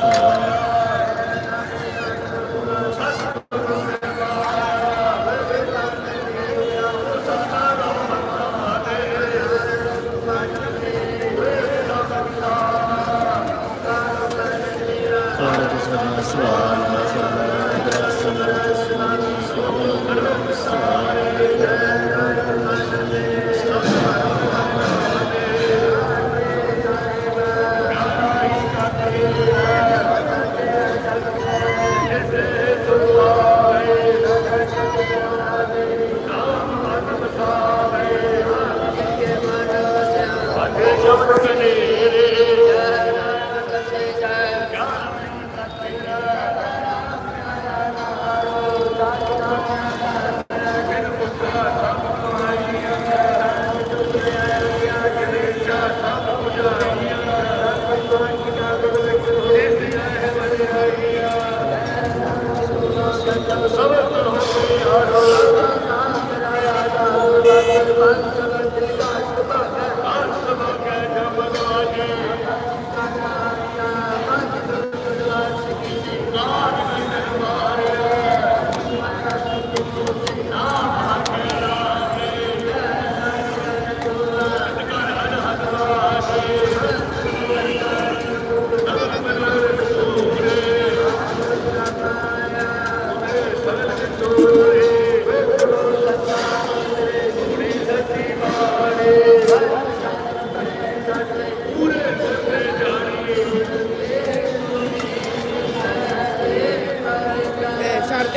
So.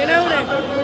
ਨਾ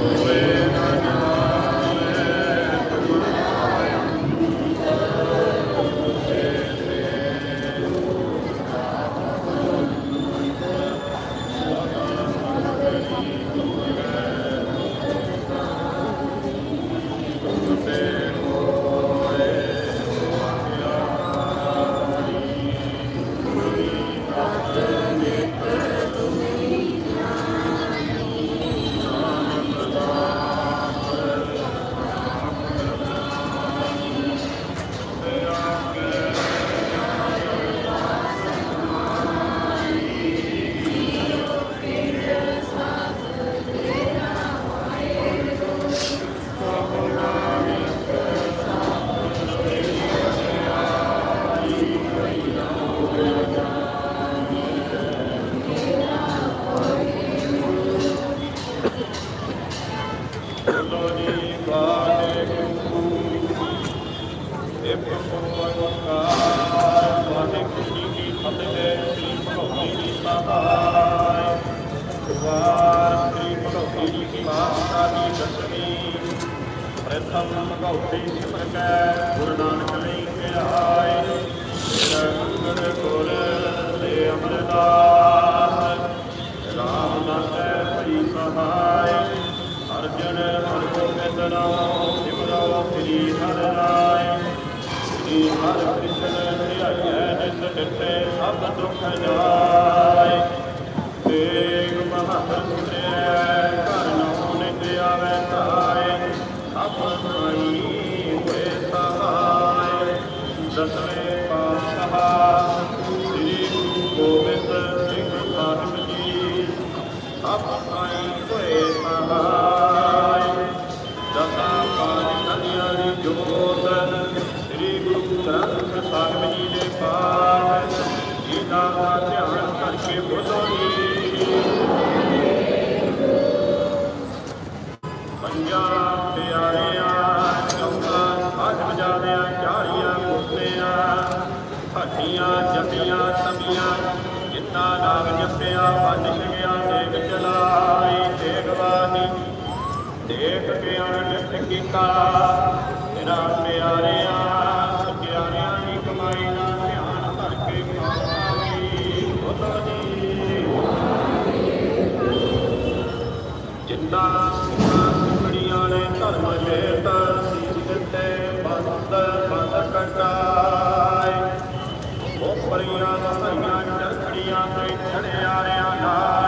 Amen. ਕੀਤਾ। ਤੇਰਾ ਪਿਆਰਿਆ ਸਕਿਆਰਿਆ ਦੀ ਕਮਾਈ ਨਾਲ ਧਿਆਨ ਧਰਮ ਜੇਤ ਬੰਦ ਬੰਦ ਉਹ ਪਰਿਆਂ ਦਾ ਚਰਖੜੀਆਂ ਤੇ ਚੜਿਆਰਿਆਂ ਨਾਲ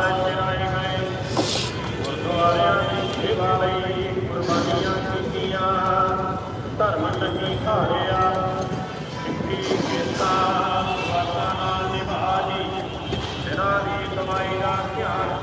ज्ञान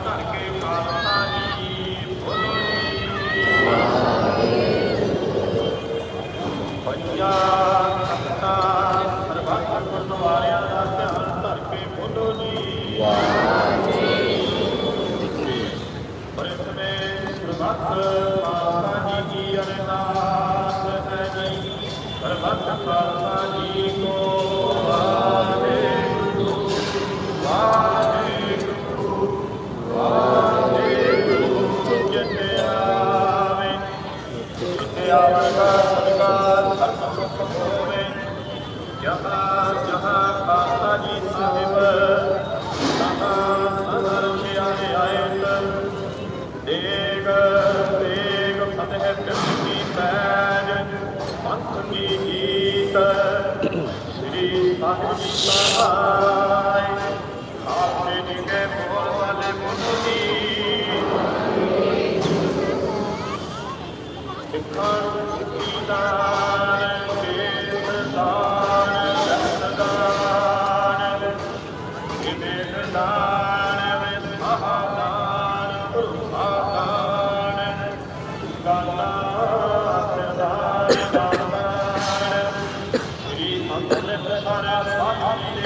মহাত্মা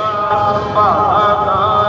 ਸਦਾ ਭਾਗਾ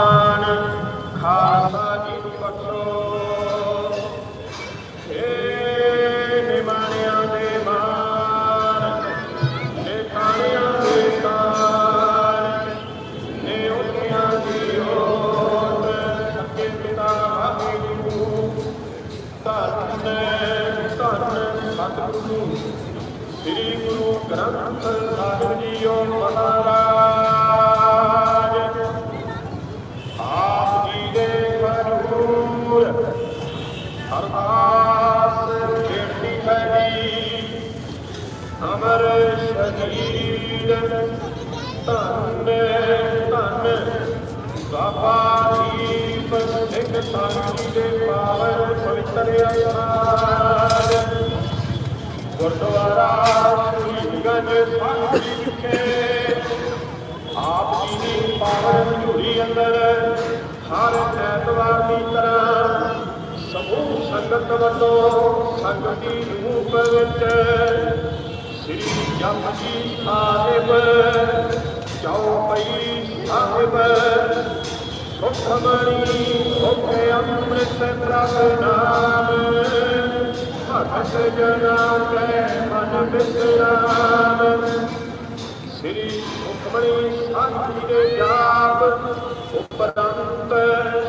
ਹਰ ਐਤਵਾਰ ਦੀ ਤਰ੍ਹਾਂ ਸਮੂਹ ਸੰਗਤ ਵੱਲੋਂ ਸੰਗਤੀ ਰੂਪ ਵਿੱਚ ਸ੍ਰੀ ਜਪਜੀ ਸਾਹਿਬ ਚੌਪਈ ਸਾਹਿਬ ਸੁਖਮਣੀ ਸੁਖੇ ਅੰਮ੍ਰਿਤ ਪ੍ਰਭ ਨਾਮ ਭਗਤ ਕੈ ਮਨ ਬਿਸਰਾਮ ਸ੍ਰੀ ਸੁਖਮਣੀ ਸਾਹਿਬ ਦੇ ਜਾਪ ਉਪਰੰਤ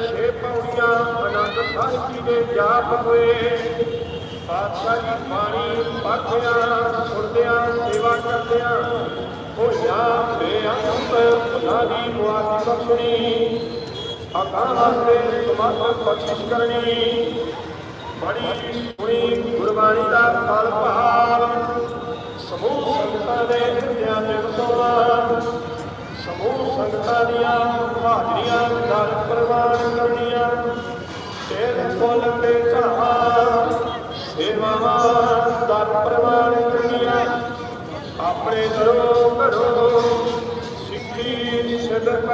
ਛੇ ਪੌੜੀਆਂ ਅਨੰਦ ਸਾਹਿਬ ਜੀ ਦੇ ਜਾਪ ਹੋਏ ਪਾਤਸ਼ਾਹ ਦੀ ਬਾਣੀ ਪੜ੍ਹਦਿਆਂ ਸੁਣਦਿਆਂ ਸੇਵਾ ਕਰਦਿਆਂ ਹੋਇਆ ਬੇਅੰਤ ਉਹਨਾਂ ਦੀ ਮੁਆਫੀ ਬਖਸ਼ਣੀ ਅਕਾਲ ਵਾਸਤੇ ਸਮਾਪਤ ਬਖਸ਼ਿਸ਼ ਕਰਨੀ। ਬੜੀ ਸੋਹਣੀ ਗੁਰਬਾਣੀ ਦਾ ਫਲ ਭਾਵ ਸਮੂਹ ਸੰਗਤਾਂ ਦੇ ਹਿਰਦਿਆਂ ਤੇ ਵਸੋਵਾ ਸਮੂਹ ਸੰਗਤਾਂ ਦੀਆਂ ਹਾਜ਼ਰੀਆਂ ਦਰ ਪ੍ਰਵਾਨ ਕਰਨੀਆਂ ਤੇਰੇ ਕੋਲ ਤੇ ਕਹਾ ਸੇਵਾਵਾਂ ਦਰ ਪ੍ਰਵਾਨ ਕਰਨੀਆਂ ਆਪਣੇ ਦਰੋਂ ਘਰੋਂ ਸਿੱਖੀ ਸਿਦਕ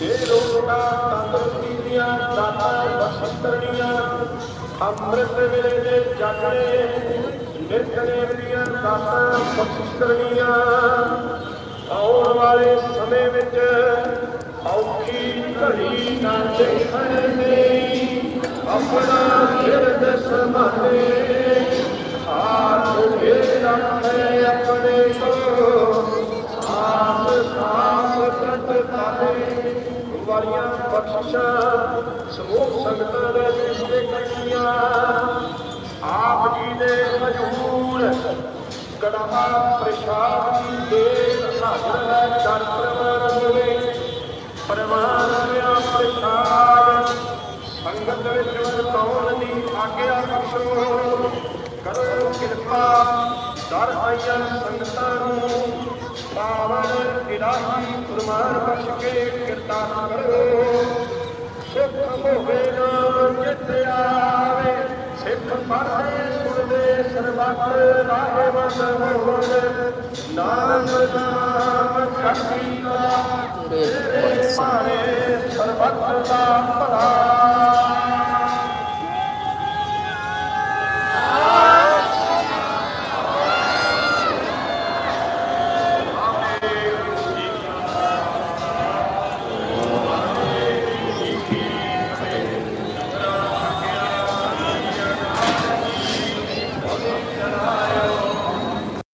ਦੇ ਲੋਕਾਂ ਤੰਦਰੁਸਤੀ ਦੀਆਂ ਦਾਤਾਂ ਬਖਸ਼ ਕਰਨੀਆਂ। ਅੰਮ੍ਰਿਤ ਵੇਲੇ ਦੇ ਜਾਗਣੇ ਨਿਰਜਣੇ ਦੀਆਂ ਦਾਤਾਂ ਬਖਸ਼ ਕਰਨੀਆਂ ਆਉਣ ਵਾਲੇ ਸਮੇਂ ਵਿੱਚ ਔਖੀ ਘੜੀ ਨਾ ਦੇਖਣ ਦੇ ਆਪਣਾ ਹਿਰਦ ਸੰਭਾਲੇ ਆਪ ਦੇ ਰੱਖੇ ਆਪਣੇ ਕੋ ਆਪ ਸਾਸ ਪ੍ਰਤ ਕਾਲੇ ਵਾਲੀਆਂ ਬਖਸ਼ਿਸ਼ਾਂ ਕੜਾਹਾ ਪ੍ਰਸ਼ਾਦ ਦੇ ਹਾਜ਼ਰ ਹੈ ਦਰ ਪ੍ਰਵਾਨ ਹੋਵੇ ਪ੍ਰਸ਼ਾਦ ਸੰਗਤ ਵਿੱਚ ਵਰਤਾਉਣ ਦੀ ਆਗਿਆ ਬਖਸ਼ੋ ਕਰੋ ਕਿਰਪਾ, ਦਰ ਆਈਆਂ ਸੰਗਤਾਂ ਨੂੰ। ਪਾਵਨ ਇਲਾਹੀ ਫਰਮਾਨ ਬਖਸ਼ ਕੇ ਕਿਰਤਾਨ ਕਰੋ। ਸੁਖ ਹੋਵੇ ਨਾਮ ਜਿਤ ਆਵੇ, ਸਿੱਖ ਪੜ੍ਹੇ ਸਰਬੱਤ ਰਾਹੇ ਵਸ ਹੋਵਨ ਨਾਮ ਸ਼ਕਤੀ ਦਾ ਤੇਰੇ ਮਾਰੇ ਸਰਬੱਤ ਦਾ ਭਲਾ